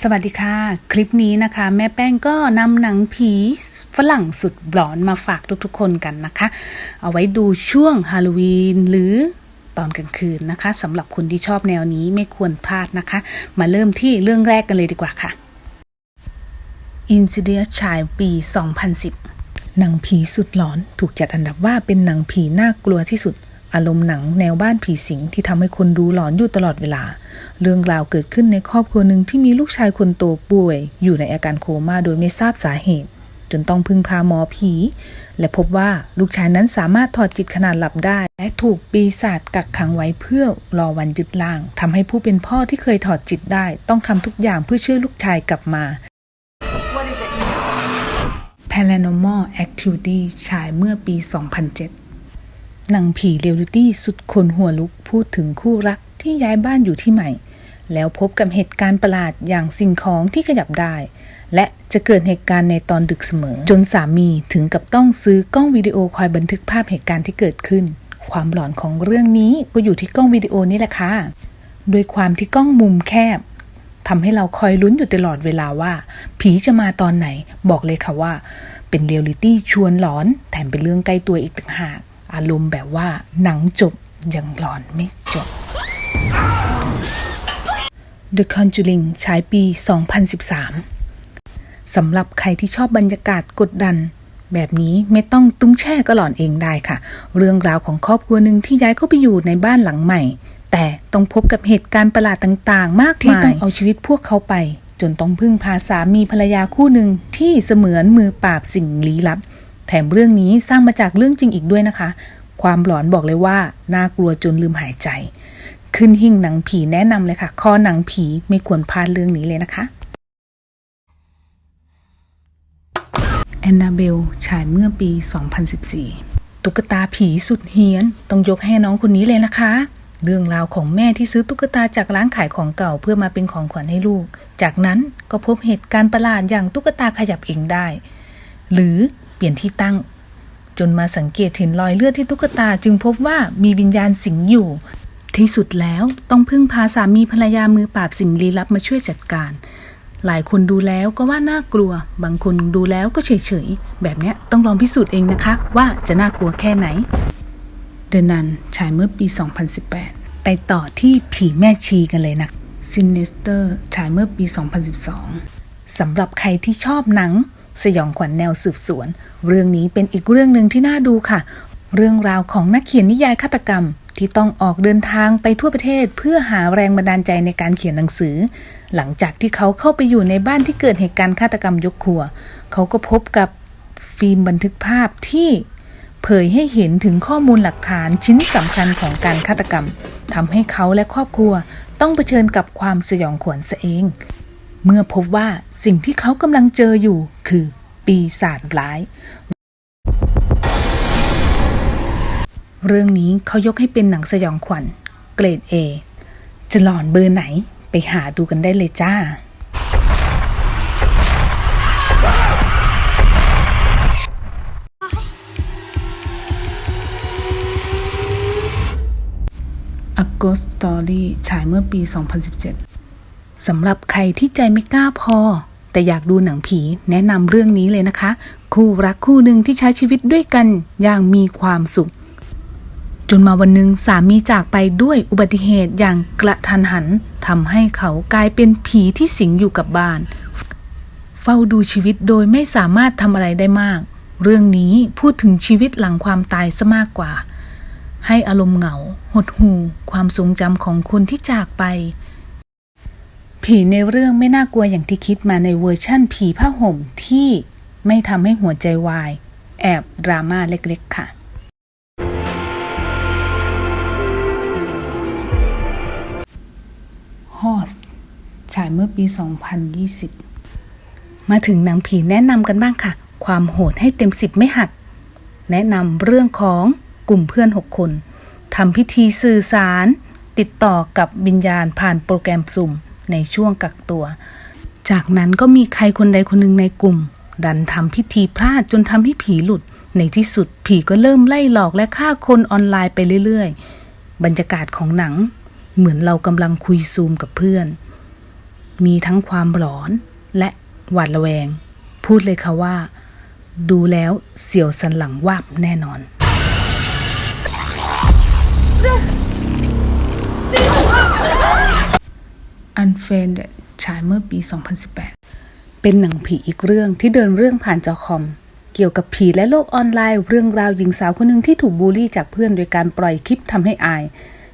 สวัสดีค่ะ คลิปนี้นะคะ แม่แป้งก็นำหนังผีฝรั่งสุดหลอนมาฝากทุกๆคนกันนะคะ เอาไว้ดูช่วงฮาโลวีนหรือตอนกลางคืนนะคะสำหรับคนที่ชอบแนวนี้ไม่ควรพลาดนะคะ มาเริ่มที่เรื่องแรกกันเลยดีกว่าค่ะ Insidious ฉายปี 2010 หนังผีสุดหลอนถูกจัดอันดับว่าเป็นหนังผีน่ากลัวที่สุด อารมณ์หนังแนวบ้านผีสิงที่ทำให้คนดูหลอนอยู่ตลอดเวลา เรื่องราวเกิดขึ้นในครอบครัวหนึ่งที่มีลูกชายคนโตป่วย อยู่ในอาการโคม่าโดยไม่ทราบสาเหตุ จนต้องพึ่งพาหมอผี และพบว่าลูกชายนั้นสามารถถอดจิตขนาดหลับได้ และถูกปีศาจกักขังไว้เพื่อรอวันยึดล่างทำให้ผู้เป็นพ่อที่เคยถอดจิตได้ ต้องทำทุกอย่างเพื่อช่วยลูกชายกลับมา Paranormal Activity ฉายเมื่อปี 2007 หนังผีเรียลลิตี้สุดคนหัวลุกพูดถึงคู่รัก ที่ย้ายบ้านอยู่ที่ใหม่ แล้วพบกับเหตุการณ์ประหลาดอย่างสิ่งของที่ขยับได้ และจะเกิดเหตุการณ์ในตอนดึกเสมอ จนสามีถึงกับต้องซื้อกล้องวิดีโอคอยบันทึกภาพเหตุการณ์ที่เกิดขึ้น ความหลอนของเรื่องนี้ก็อยู่ที่กล้องวิดีโอนี่แหละค่ะโดยความที่กล้องมุมแคบทำให้เราคอยลุ้นอยู่ตลอดเวลาว่า ผีจะมาตอนไหน บอกเลยค่ะว่า เป็นเรียลลิตี้ชวนหลอน แถมเป็นเรื่องใกล้ตัวอีกต่างหาก อารมณ์แบบว่าหนังจบยังหลอนไม่จบ The Conjuring ฉายปี 2013 สำหรับใครที่ชอบบรรยากาศกดดัน แบบนี้ไม่ต้องตุ้งแช่ก็หลอนเองได้ค่ะ เรื่องราวของครอบครัวหนึ่งที่ย้ายเข้าไปอยู่ในบ้านหลังใหม่ แต่ต้องพบกับเหตุการณ์ประหลาดต่าง ๆ มากมายที่ต้องเอาชีวิตพวกเขาไป จนต้องพึ่งพาสามีภรรยาคู่หนึ่งที่เสมือนมือปราบสิ่งลี้ลับ แถมเรื่องนี้สร้างมาจากเรื่องจริงอีกด้วยนะคะ ความหลอนบอกเลยว่าน่ากลัวจนลืมหายใจ ขึ้นหิ่งหนังผีแนะนำเลยค่ะคอหนังผีไม่ควรพลาดเรื่องนี้เลยนะคะแอนนาเบลฉายเมื่อปี 2014 ตุ๊กตาผีสุดเฮี้ยน ต้องยกให้น้องคนนี้เลยนะคะ เรื่องราวของแม่ที่ซื้อตุ๊กตาจากร้านขายของเก่าเพื่อมาเป็นของขวัญให้ลูก จากนั้นก็พบเหตุการณ์ประหลาดอย่างตุ๊กตาขยับเองได้ หรือเปลี่ยนที่ตั้ง จนมาสังเกตเห็นรอยเลือดที่ตุ๊กตาจึงพบว่ามีวิญญาณสิงอยู่ ที่สุดแล้วต้องพึ่งพาสามีภรรยามือปราบสิ่งลี้ลับมาช่วยจัดการ หลายคนดูแล้วก็ว่าน่ากลัว บางคนดูแล้วก็เฉยๆ แบบเนี้ยต้องลองพิสูจน์เองนะคะ ว่าจะน่ากลัวแค่ไหน เดนันฉายเมื่อปี 2018 ไปต่อที่ผีแม่ชีกันเลยนะ Sinister ฉายเมื่อปี 2012 สำหรับใครที่ชอบหนัง สยองขวัญแนวสืบสวน เรื่องนี้เป็นอีกเรื่องหนึ่งที่น่าดูค่ะ เรื่องราวของนักเขียนนิยายฆาตกรรม ที่ต้องออกเดินทางไปทั่วประเทศเพื่อหาแรงบันดาลใจในการเขียนหนังสือ หลังจากที่เขาเข้าไปอยู่ในบ้านที่เกิดเหตุการณ์ฆาตกรรมยกครัว เขาก็พบกับฟิล์มบันทึกภาพที่เผยให้เห็นถึงข้อมูลหลักฐานชิ้นสำคัญของการฆาตกรรมทำให้เขาและครอบครัวต้องเผชิญกับความสยองขวัญซะเอง เมื่อพบว่าสิ่งที่เขากำลังเจออยู่คือปีศาจร้าย เรื่องนี้เขายกให้เป็นหนังสยองขวัญ เกรด A จะหลอนเบอร์ไหนไปหาดูกันได้เลยจ้า A Ghost Story ฉายเมื่อปี 2017 สำหรับใครที่ใจไม่กล้าพอ แต่อยากดูหนังผีแนะนำเรื่องนี้เลยนะคะ คู่รักคู่หนึ่งที่ใช้ชีวิตด้วยกันอย่างมีความสุข จนมาวันหนึ่งสามีจากไปด้วยอุบัติเหตุอย่างกระทันหันทำให้เขากลายเป็นผีที่สิงอยู่กับบ้าน เฝ้าดูชีวิตโดยไม่สามารถทำอะไรได้มาก เรื่องนี้พูดถึงชีวิตหลังความตายซะมากกว่า ให้อารมณ์เหงา หดหู่ความทรงจำของคนที่จากไป ผีในเรื่องไม่น่ากลัวอย่างที่คิดมาในเวอร์ชั่นผีผ้าห่มที่ไม่ทำให้หัวใจวาย แอบดราม่าเล็กๆค่ะ ฉายเมื่อปี 2020 มาถึงหนังผีแนะนำกันบ้างค่ะ ความโหดให้เต็มสิบไม่หัก แนะนำเรื่องของกลุ่มเพื่อน 6 คนทำพิธีสื่อสาร ติดต่อกับวิญญาณผ่านโปรแกรมสุ่มในช่วงกักตัว จากนั้นก็มีใครคนใดคนหนึ่งในกลุ่ม ดันทำพิธีพลาดจนทำให้ผีหลุด ในที่สุดผีก็เริ่มไล่หลอกและฆ่าคนออนไลน์ไปเรื่อยๆ บรรยากาศของหนัง เหมือนเรากำลังคุยซูมกับเพื่อน มีทั้งความหลอนและหวาดระแวง พูดเลยค่ะว่า ดูแล้วเสียวสันหลังวาบแน่นอน Unfriended ฉายเมื่อปี 2018 เป็นหนังผีอีกเรื่องที่เดินเรื่องผ่านจอคอม เกี่ยวกับผีและโลกออนไลน์ เรื่องราวหญิงสาวคนหนึ่งที่ถูกบูลลี่จากเพื่อนโดยการปล่อยคลิปทำให้อาย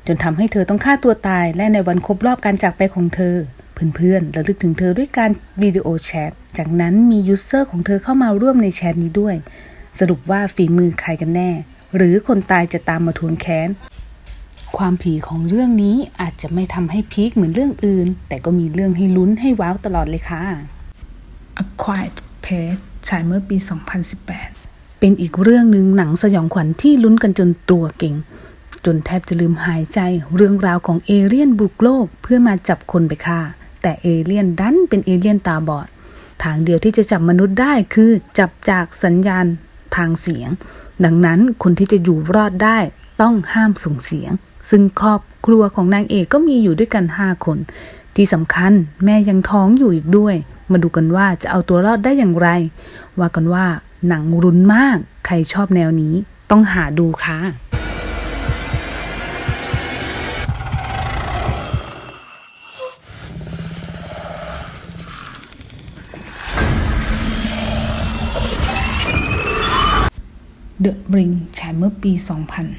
จนทำให้เธอต้องฆ่าตัวตายและในวันครบรอบการจากไปของเธอ เพื่อนๆระลึกถึงเธอด้วยการวิดีโอแชท จากนั้นมียูเซอร์ของเธอเข้ามาร่วมในแชทนี้ด้วย สรุปว่าฝีมือใครกันแน่ หรือคนตายจะตามมาทวงแค้น ความผีของเรื่องนี้อาจจะไม่ทำให้พีคเหมือนเรื่องอื่น แต่ก็มีเรื่องให้ลุ้นให้ว้าวตลอดเลยค่ะ A Quiet Place ฉายเมื่อปี 2018 เป็นอีกเรื่องหนึ่งหนังสยองขวัญที่ลุ้นกันจนตัวเก่งจนแทบจะลืมหายใจเรื่องราวของเอเลี่ยนบุกโลกเพื่อมาจับคนไปฆ่า แต่เอเลี่ยนดันเป็นเอเลี่ยนตาบอด ทางเดียวที่จะจับมนุษย์ได้คือจับจากสัญญาณทางเสียง ดังนั้นคนที่จะอยู่รอดได้ต้องห้ามส่งเสียง ซึ่งครอบครัวของนางเอกก็มีอยู่ด้วยกัน 5 คน ที่สำคัญแม่ยังท้องอยู่อีกด้วย มาดูกันว่าจะเอาตัวรอดได้อย่างไร ว่ากันว่าหนังรุนมาก ใครชอบแนวนี้ ต้องหาดูค่ะ The Ring ฉายเมื่อปี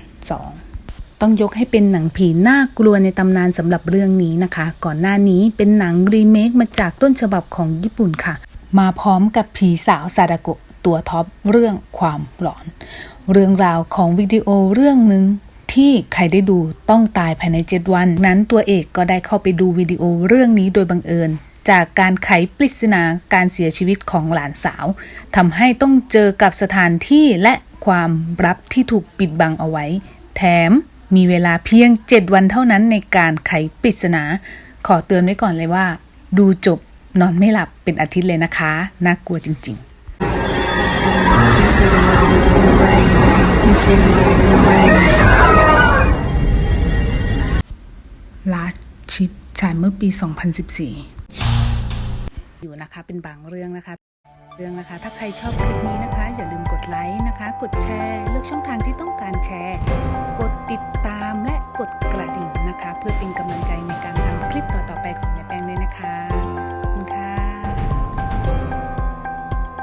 2002ต้องยกให้เป็นหนังผีน่ากลัวในตำนานสำหรับเรื่องนี้นะคะ ก่อนหน้านี้เป็นหนังรีเมคมาจากต้นฉบับของญี่ปุ่นค่ะ มาพร้อมกับผีสาวซาดาโกะตัวท็อปเรื่องความหลอน เรื่องราวของวิดีโอเรื่องหนึ่งที่ใครได้ดูต้องตายภายใน 7 วัน นั้นตัวเอกก็ได้เข้าไปดูวิดีโอเรื่องนี้โดยบังเอิญ จากการไขปริศนาการเสียชีวิตของหลานสาวทำให้ต้องเจอกับสถานที่และ ความลับที่ถูกปิดบังเอาไว้ แถมมีเวลาเพียง 7 วันเท่านั้นในการไขปริศนา ขอเตือนไว้ก่อนเลยว่า ดูจบนอนไม่หลับเป็นอาทิตย์เลยนะคะ น่ากลัวจริงๆ Last Ship ฉายเมื่อปี 2014 อยู่นะคะเป็นบางเรื่องนะคะ เรื่องนะคะ ถ้าใครชอบคลิปนี้นะคะ อย่าลืมกดไลค์นะคะ กดแชร์ เลือกช่องทางที่ต้องการแชร์ กดติดตามและกดกระดิ่งนะคะ เพื่อเป็นกำลังใจในการทำคลิปต่อๆไปของแม่แป้งด้วยนะคะ